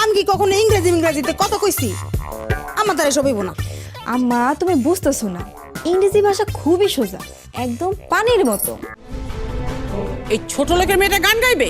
আমি কি কখনো ইংরেজি ইংরেজিতে কত কইছি? আমার দ্বারা সবই না। আম্মা তুমি বুঝতেছো না। ইংরেজি ভাষা খুবই সোজা একদম পানির মতো। এই ছোট লোকের মেয়েটা গান গাইবে?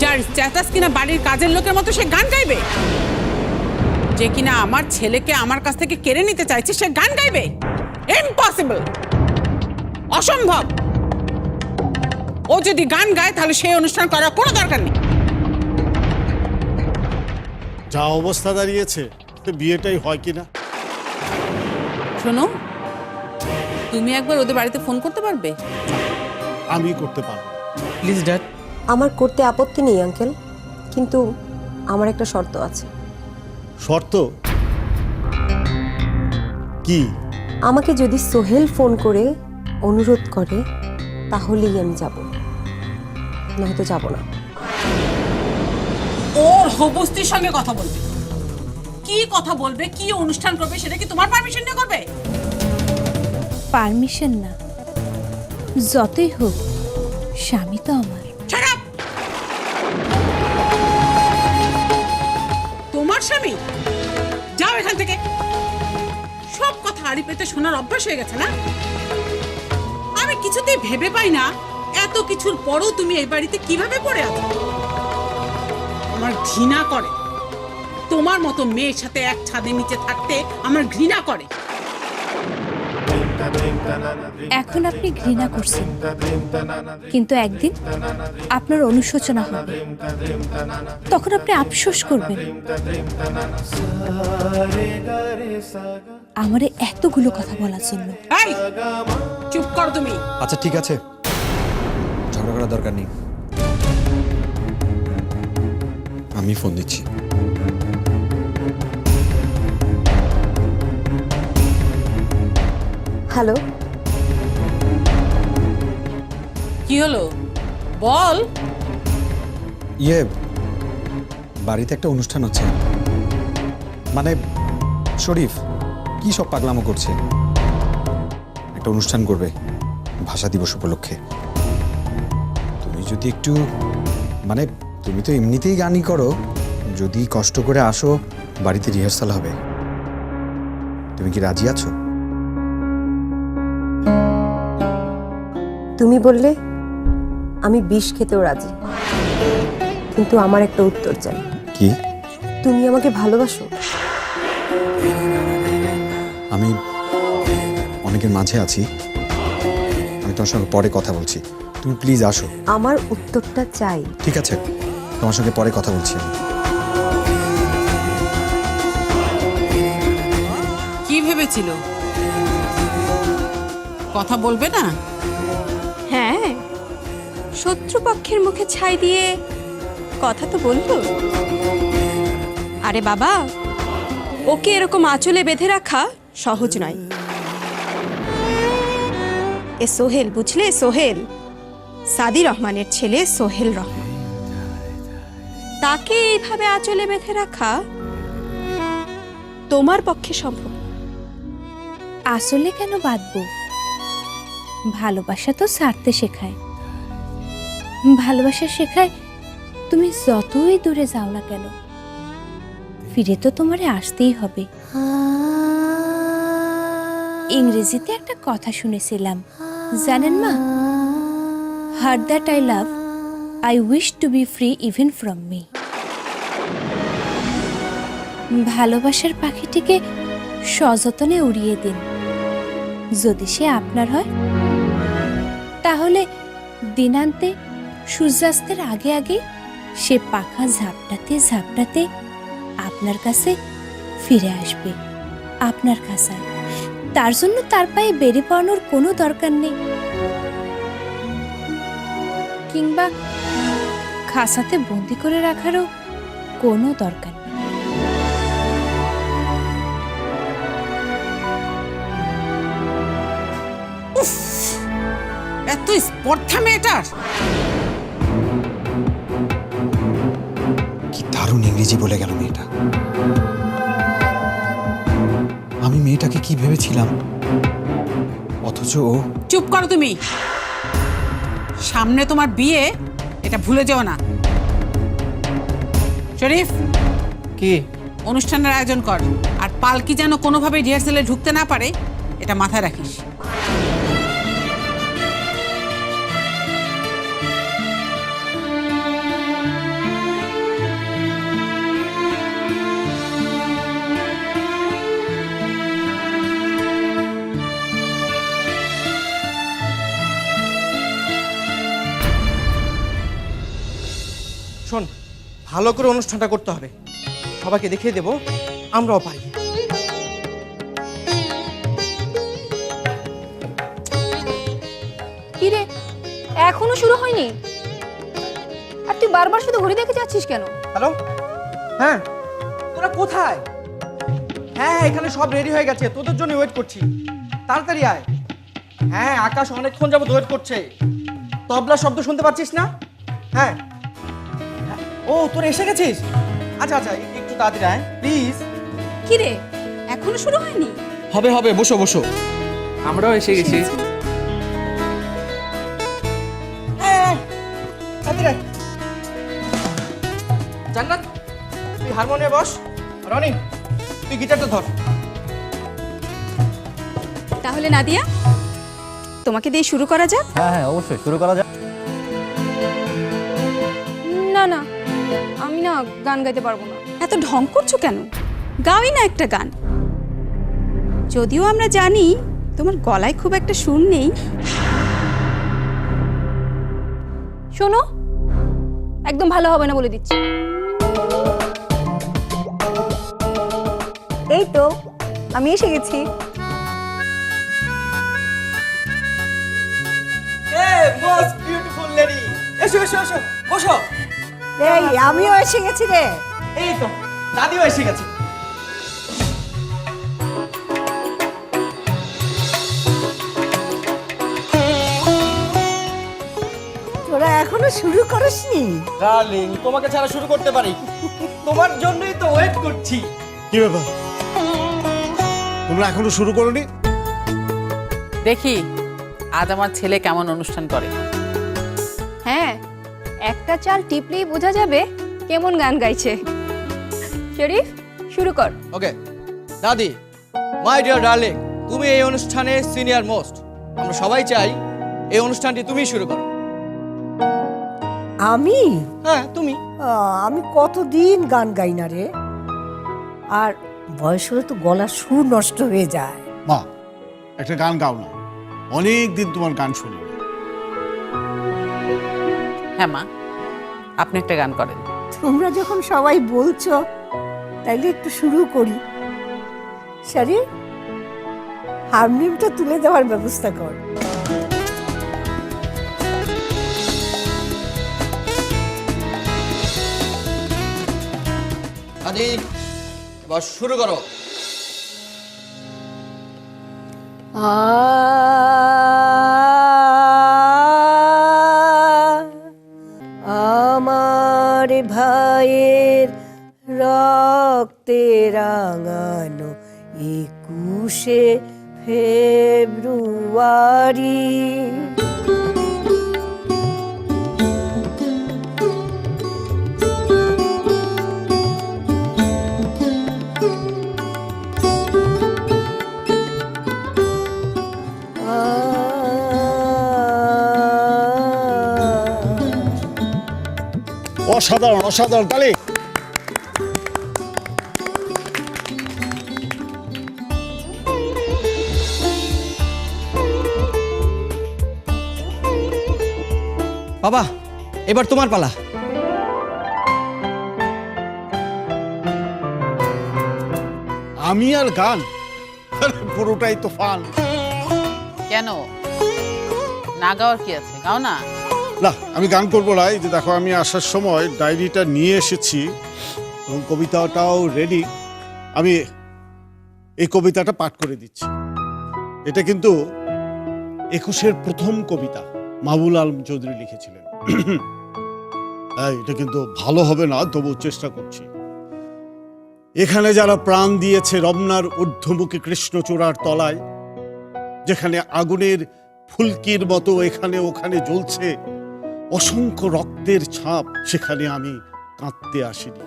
যার স্ট্যাটাস কিনা বাড়ির কাজের লোকের মতো সে গান গাইবে? যে কিনা আমার ছেলেকে আমার কাছ থেকে কেড়ে নিতে চাইছে সে গান গাইবে? ইম্পসিবল অসম্ভব! ও যদি গান গায় তাহলে সেই অনুষ্ঠান করার কোনো দরকার নেই। যা অবস্থা দাঁড়িয়েছে বিয়েটাই হয় কিনা? শোনো তুমি একবার ওদের বাড়িতে ফোন করতে পারবে? আমি করতে পারব। Please dad. আমার করতে আপত্তি নেই আঙ্কেল। কিন্তু আমার একটা শর্ত আছে। শর্ত? কি? আমাকে যদি সোহেল ফোন করে অনুরোধ করে তাহলেই আমি যাব। নয়তো যাব না। ওর হবস্তির সঙ্গে কথা বলবে। কি কথা বলবে কি অনুষ্ঠান করবে সেটা কি তোমার পারমিশন নিয়ে করবে? পারমিশন না। যতই হোক স্বামী তো আমার। তোমার স্বামী? আড়ি পেতে শোনার অভ্যাস হয়ে গেছে না? আমি কিছুতেই ভেবে পাই না এত কিছুর পরও তুমি এই বাড়িতে কীভাবে পড়ে আছো? আমার ঘৃণা করে। তোমার মতো মেয়ের সাথে এক ছাদের নিচে থাকতে আমার ঘৃণা করে। এখন আপনি ঘৃণা করছেন। কিন্তু একদিন আপনার অনুশোচনা হবে। তখন আপনি আফসোস করবেন। আমারে এতগুলো কথা বলার জন্য। এই চুপ কর তুমি। আচ্ছা ঠিক আছে। ঝগড়া করার দরকার নেই। আমি ফোন দিচ্ছি। হ্যালো। কি হলো? বল। ইয়ে বাড়িতে একটা অনুষ্ঠান হচ্ছে। মানে শরীফ। কি সব পাগলামো করছে? একটা অনুষ্ঠান করবে ভাষা দিবস উপলক্ষে। তুমি যদি একটু মানে তুমি তো এমনিতেই গানই করো যদি কষ্ট করে আসো বাড়িতে রিহার্সাল হবে। তুমি কি রাজি আছো? তুমি বললে আমি বিষ খেতেও রাজি। কিন্তু আমার একটা উত্তর চাই। কি? তুমি আমাকে ভালোবাসো? আমি অনেকের মাঝে আছি। আমি তোমার সঙ্গে পরে কথা বলছি। তুমি প্লিজ আসো। আমার উত্তরটা চাই। ঠিক আছে। তোমার সঙ্গে পরে কথা বলছি আমি। কি ভেবেছিল? কথা বলবে না? হ্যাঁ। শত্রুপক্ষের মুখে ছাই দিয়ে কথা তো বলল। আরে বাবা ওকে এরকম আঁচলে বেঁধে রাখা সহজ নয়। এ সোহেল বুঝলে সোহেল? সাদি রহমানের ছেলে সোহেল রহমান। তাকে এইভাবে আঁচলে বেঁধে রাখা তোমার পক্ষে সম্ভব। আসলে কেন বাঁধবো? ভালোবাসা তো সারতে শেখায়। ভালোবাসা শেখায় তুমি যতই দূরে যাও না কেন ফিরে তো তোমারে আসতেই হবে। ইংরেজিতে একটা কথা শুনেছিলাম। জানেন মা? Her that I love I wish to be free even from me ভালোবাসার পাখিটিকে সযতনে উড়িয়ে দিন। যদি সে আপনার হয়, তাহলে দিনান্তে সূর্যাস্তের আগে আগে সে পাখা ঝাপটাতে ঝাপটাতে আপনার কাছে ফিরে আসবে, আপনার কাছায় তার জন্য তার পায়ে বেড়ে পড়ানোর কোনো দরকার নেই। কিংবা খাসাতে বন্দি করে রাখারও কোনো দরকার নেই। এত স্পর্ধা মেয়েটার! কি দারুণ ইংরেজি বলে গেল মেয়েটা। আমি মেয়েটাকে কি ভেবেছিলাম? অথচ চুপ করো তুমি। সামনে তোমার বিয়ে এটা ভুলে যাও না। শরীফ কি? অনুষ্ঠানের আয়োজন কর। আর পালকি যেন কোনোভাবে রিহার্সেলে ঢুকতে না পারে এটা মাথায় রাখিস। ভালো করে অনুষ্ঠানটা করতে হবে। সবাইকে দেখিয়ে দেব আমরাও পারি। কি রে এখনও শুরু হয়নি? আর তুই বারবার শুধু ঘড়ি দেখে যাচ্ছিস কেন? হ্যালো হ্যাঁ তোরা কোথায়? হ্যাঁ হ্যাঁ এখানে সব রেডি হয়ে গেছে তোদের জন্য ওয়েট করছি। তাড়াতাড়ি আয়। হ্যাঁ আকাশ অনেকক্ষণ যাবত ওয়েট করছে। তবলা শব্দ শুনতে পাচ্ছিস না? হ্যাঁ। ও তোর এসে গেছিস? আচ্ছা আচ্ছা একটু তাড়াতাড়ি আয় প্লিজ কি রে এখনও শুরু হয়নি? হবে হবে বসো বসো। আমরাও এসে গেছি। হ্যাঁ হ্যাঁ, আয়। জান্নাত তুই হারমোনিয়াম বস। রনি তুই গিটারটা ধর। তাহলে নাদিয়া তোমাকে দিয়ে শুরু করা যাক? হ্যাঁ হ্যাঁ অবশ্যই শুরু করা যাক। গান গাইতে পারব না। এত ঢং করছ কেন? গাওই না একটা গান। যদিও আমরা জানি তোমার গলায় খুব একটা সুর নেই। শোনো একদম ভালো হবে না বলে দিচ্ছি। এই তো আমি এসে গেছি। মোস্ট বিউটিফুল লেডি এসো এসো এসো বসো। এই আমিও এসে গেছি রে। এই তো দাদিও এসে গেছে। তোরা এখনও শুরু করিসনি? ডার্লিং তোমাকে ছাড়া শুরু করতে পারি। তোমার জন্যই তো ওয়েট করছি। কি ব্যাপার? তোমরা এখনও শুরু করোনি? দেখি আজ আমার ছেলে কেমন অনুষ্ঠান করে। হ্যাঁ একটা চাল টিপলেই বোঝা যাবে কেমন গান গাইছে। শরীফ শুরু কর। ওকে। দাদি মাই ডিয়ার ডার্লিং তুমি এই অনুষ্ঠানে সিনিয়র মোস্ট। আমরা সবাই চাই এই অনুষ্ঠানটি তুমি শুরু করো। আমি? হ্যাঁ তুমি। আহ, আমি কতদিন গান গাই না রে। আর বয়স হলে তো গলার সুর নষ্ট হয়ে যায়। মা একটা গান গাও না। অনেক দিন তোমার গান শুনি। হ্যাঁ মা। আপনি একটা গান করেন। তোমরা যখন সবাই বলছো তাইলে একটু শুরু করি। সারি হারমোনিয়ামটা তুলে দেওয়ার ব্যবস্থা কর। এবার শুরু করো। আমার ভাইয়ের রক্তে রাঙানো একুশে ফেব্রুয়ারি। অসাধারণ অসাধারণ। তাহলে বাবা, এবার তোমার পালা। আমি আর গান? পুরোটাই তো ফান কেন? না গাওয়ার কি আছে? গাও না? না আমি গান করব না। যে দেখো আমি আসার সময় ডায়েরিটা নিয়ে এসেছি এবং কবিতাটাও রেডি আমি এই কবিতাটা পাঠ করে দিচ্ছি। এটা কিন্তু একুশের প্রথম কবিতা মাহবুল আলম চৌধুরী লিখেছিলেন। হ্যাঁ, এটা কিন্তু ভালো হবে না তবু চেষ্টা করছি। এখানে যারা প্রাণ দিয়েছে রমনার ঊর্ধ্বমুখী কৃষ্ণচূড়ার তলায় যেখানে আগুনের ফুলকির মতো এখানে ওখানে জ্বলছে অসংখ্য রক্তের ছাপ সেখানে আমি কাঁদতে আসিনি।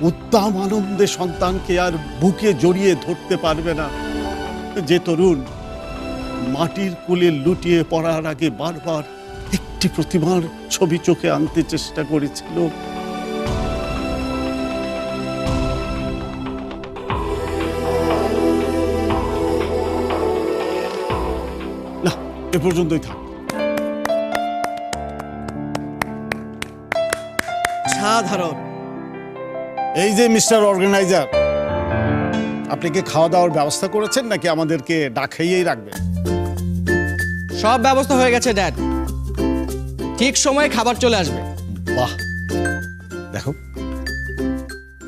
উত্তাম আনন্দে সন্তানকে আর বুকে জড়িয়ে ধরতে পারবে না। যে তরুণ মাটির কুলে লুটিয়ে পড়ার আগে বারবার একটি প্রতিমার ছবি চোখে আনতে চেষ্টা করেছিল। না, এ পর্যন্তই থাক। সাধারণ। এই যে মিস্টার অর্গানাইজার, আপনি কি খাওয়া দাওয়ার ব্যবস্থা করেছেন নাকি আমাদেরকে ডাকাইয়েই রাখবেন? সব ব্যবস্থা হয়ে গেছে, ড্যাড। ঠিক সময়ে খাবার চলে আসবে। বাহ। দেখো।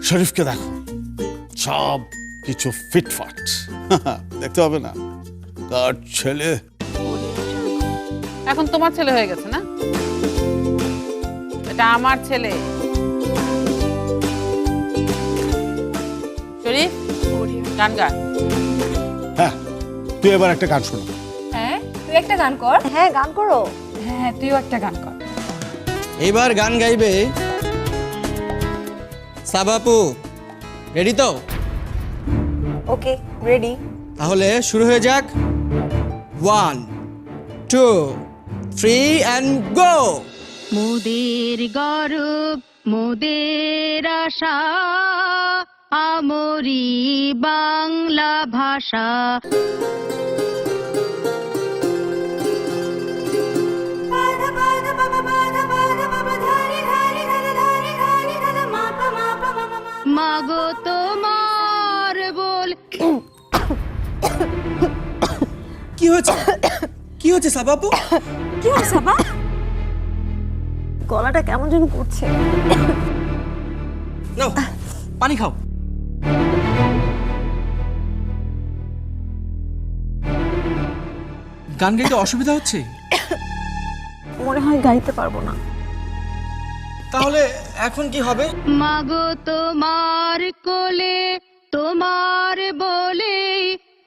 শরীফকে দেখো। সব কিছু ফিটফাট দেখতে হবে না? কার ছেলে। এখন তোমার ছেলে হয়ে গেছে না? এটা আমার ছেলে। শরীফ গান গা হ্যাঁ তুই এবার একটা গান শোনা। হ্যাঁ তুই একটা গান কর। হ্যাঁ গান করো। হ্যাঁ তুইও একটা গান কর। এইবার গান গাইবে সাবাপু। রেডি তো? ওকে রেডি তাহলে শুরু হয়ে যাক। One two three and go মোদের গরব মোদের আশা আমরি বাংলা ভাষা। মাগো তোমার বল। কি হয়েছে? কি হচ্ছে সাবাপু কি হয়েছে বাবা গলাটা কেমন যেন করছে। নাও পানি খাও। গান গাইতে অসুবিধা হচ্ছে? মনে হয় গাইতে পারব না। তাহলে এখন কি হবে? মাগো তোমার কোলে তোমার বলে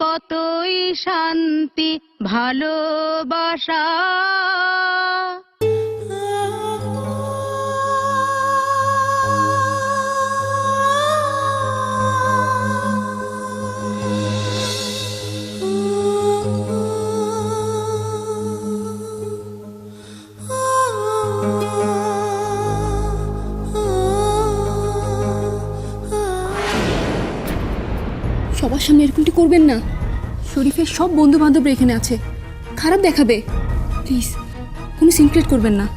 কতই শান্তি ভালোবাসা। করবেন না। শরীফের সব বন্ধু বান্ধব এখানে আছে। খারাপ দেখাবে। প্লিজ, কোনো সিনক্রেট করবেন না।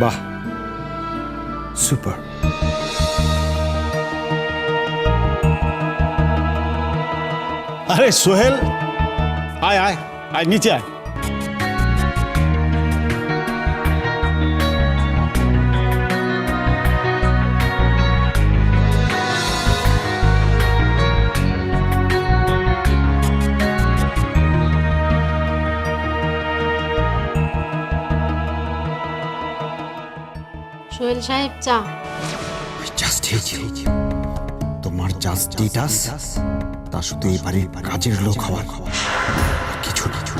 বাহ, সুপার। আরে সোহেল আয় আয় আয় নিচে আয়। সোহেল সাহেব চা। জাস্ট তোমার জাস্ট স্টেটাস তা শুধু এই বাড়ির কাজের লোক হওয়ার কিছু কিছু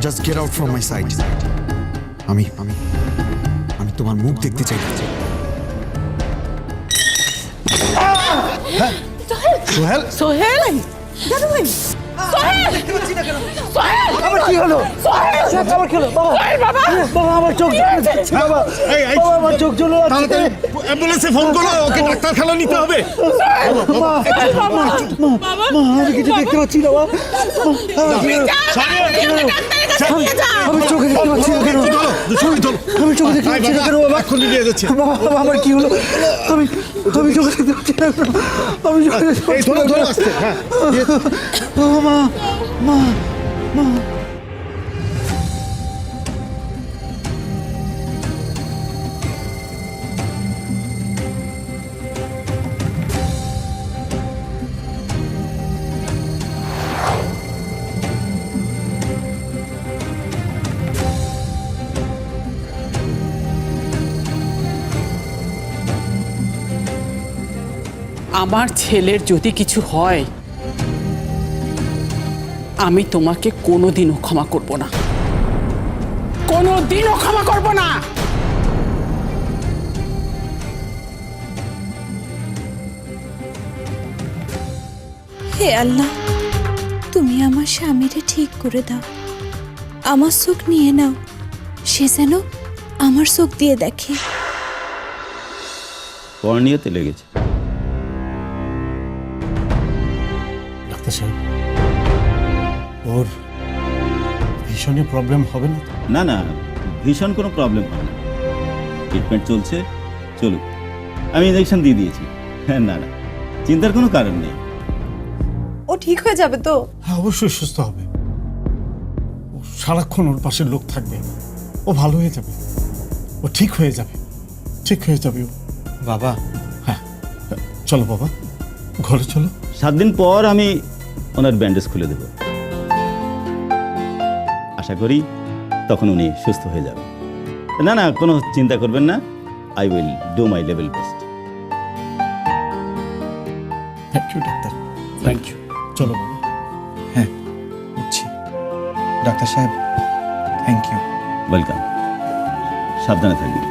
just get out from my side আমি আমি আমি তোমার মুখ দেখতে চাই না। সোহেল? সোহেল? আবার কি হলো আবার কি হলো বাবা বাবা আমার চোখ বাবা এই, এই, বাবা আমার চোখ জ্বলে যাচ্ছে তাড়াতাড়ি অ্যাম্বুলেন্সে ফোন করো ওকে ডাক্তারখানা নিতে হবে মা মা আমি কিছু দেখতে পাচ্ছি না বাবা আমি চোখে দেখতে পাচ্ছি না কেন? আমি চোখে দেখতে পাচ্ছি না কেন? বাবা এক্ষুনি নিয়ে যাচ্ছে। বাবা আমার কি হলো? আমি আমি চোখে দেখতে পাচ্ছি না আমি চোখে দেখতে পাচ্ছি না হ্যাঁ। মা মা মা আমার ছেলের যদি কিছু হয় আমি তোমাকে কোনোদিনও ক্ষমা করব না। কোনোদিনও ক্ষমা করব না! হে আল্লাহ তুমি আমার স্বামীরে ঠিক করে দাও। আমার চোখ নিয়ে নাও। সে যেন আমার চোখ দিয়ে দেখে। কর্নিয়াতে লেগেছে। ডাক্তার সাহেব ওর ভীষণই প্রবলেম হবে না? না না ভীষণ কোনো প্রবলেম হবে না। ট্রিটমেন্ট চলছে চলুক। আমি ইঞ্জেকশন দিয়ে দিয়েছি। হ্যাঁ না না চিন্তার কোনো কারণ নেই। ও ঠিক হয়ে যাবে তো? হ্যাঁ অবশ্যই সুস্থ হবে। ও সারাক্ষণ ওর পাশে লোক থাকবে। ও ভালো হয়ে যাবে। ও ঠিক হয়ে যাবে। ঠিক হয়ে যাবে ও। বাবা। হ্যাঁ হ্যাঁ, চলো বাবা ঘরে চলো। সাত দিন পর আমি ওনার ব্যান্ডেজ খুলে দেব। আশা করি তখন উনি সুস্থ হয়ে যাবেন। না না কোনো চিন্তা করবেন না। I will do my level best thank you doctor thank you চলো বাবা। হ্যাঁ বুঝছি ডাক্তার সাহেব থ্যাংক ইউ ওয়েলকাম সাবধানে থাকবেন।